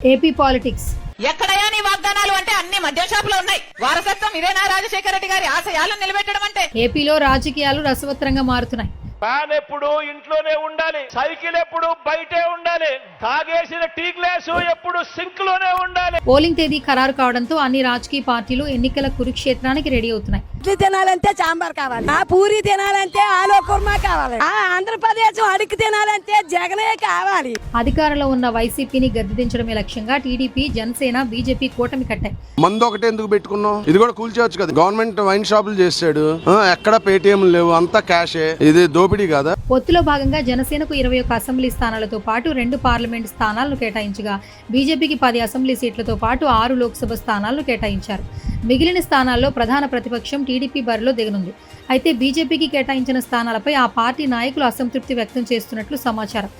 AP politics ఎక్కడయ్యా నీ వాగ్దానాలు అంటే అన్ని మద్య షాపులో ఉన్నాయి. వారసత్వం ఇదేనా రాజశేఖర రెడ్డి గారి ఆశయాలను నిలబెట్టడం అంటే? ఏపీలో రాజకీయాలు రసవత్తరంగా మారుతున్నాయి. ఫ్యాన్ ఎప్పుడు ఇంట్లోనే ఉండాలి. సైకిల్ ఎప్పుడు బయటే ఉండాలి. తాగేసిన టీ గ్లాసు ఎప్పుడు సింక్లోనే ఉండాలి. పోలింగ్ తేదీ ఖరారు కావడంతో అన్ని రాజకీయ పార్టీలు ఎన్నికల కురుక్షేత్రానికి రెడీ అవుతున్నాయి. ఇడ్లీ తినాలంటే సాంబార్ కావాలి. ఆ పూరి తినాలంటే ఆలో కుర్మా కావాలి. ఆ ఆంధ్రప్రదేశ్ అడిగి తినాలంటే జగనే కావాలి. అధికారంలో ఉన్న వైసీపీని గద్దెదించడమే లక్ష్యంగా టీడీపీ జనసేన బీజేపీ కూటమి కట్టాయి. మందు ఒకటే ఎందుకు పెట్టుకున్నాం? ఇది కూడా కూల్చేయచ్చు కదా. గవర్నమెంట్ వైన్ షాపులు చేసాడు ఆ, ఎక్కడ పేటిఎం లేవు అంతా క్యాషే ఇది దోపిడీ కాదా? పొత్తులో భాగంగా జనసేనకు ఇరవై ఒక్క అసెంబ్లీ స్థానాలతో పాటు రెండు పార్లమెంట్ స్థానాలను కేటాయించగా బీజేపీకి పది అసెంబ్లీ సీట్లతో పాటు ఆరు లోక్సభ స్థానాలను కేటాయించారు. మిగిలిన స్థానాల్లో ప్రధాన ప్రతిపక్షం టీడీపీ బరిలో దిగనుంది. అయితే బీజేపీకి కేటాయించిన స్థానాలపై ఆ పార్టీ నాయకులు అసంతృప్తి వ్యక్తం చేస్తున్నట్లు సమాచారం.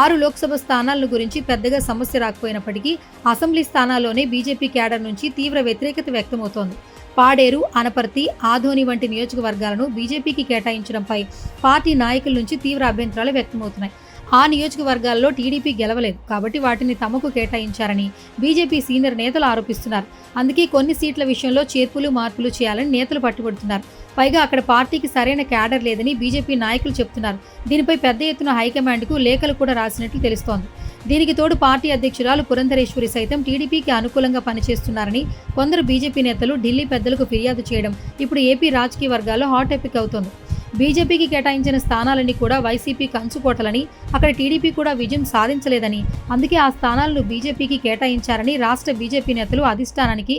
ఆరు లోక్సభ స్థానాలను గురించి పెద్దగా సమస్య రాకపోయినప్పటికీ అసెంబ్లీ స్థానాల్లోనే బీజేపీ క్యాడర్ నుంచి తీవ్ర వ్యతిరేకత వ్యక్తమవుతోంది. పాడేరు అనపర్తి ఆధోని వంటి నియోజకవర్గాలను బీజేపీకి కేటాయించడంపై పార్టీ నాయకుల నుంచి తీవ్ర అభ్యంతరాలు వ్యక్తమవుతున్నాయి. ఆ నియోజకవర్గాల్లో టీడీపీ గెలవలేదు. కాబట్టి వాటిని తమకు కేటాయించారని బీజేపీ సీనియర్ నేతలు ఆరోపిస్తున్నారు. అందుకే కొన్ని సీట్ల విషయంలో చేర్పులు మార్పులు చేయాలని నేతలు పట్టుబడుతున్నారు. పైగా అక్కడ పార్టీకి సరైన క్యాడర్ లేదని బీజేపీ నాయకులు చెప్తున్నారు. దీనిపై పెద్ద ఎత్తున హైకమాండ్కు లేఖలు కూడా రాసినట్లు తెలుస్తోంది. దీనికి తోడు పార్టీ అధ్యక్షురాలు పురంధరేశ్వరి సైతం టీడీపీకి అనుకూలంగా పనిచేస్తున్నారని కొందరు బీజేపీ నేతలు ఢిల్లీ పెద్దలకు ఫిర్యాదు చేయడం ఇప్పుడు ఏపీ రాజకీయ వర్గాల్లో హాట్ టాపిక్ అవుతోంది. బీజేపీకి కేటాయించిన స్థానాలన్నీ కూడా వైసీపీ కంచుకోటలని అక్కడ టీడీపీ కూడా విజయం సాధించలేదని. అందుకే ఆ స్థానాలను బీజేపీకి కేటాయించారని రాష్ట్ర బీజేపీ నేతలు అధిష్టానానికి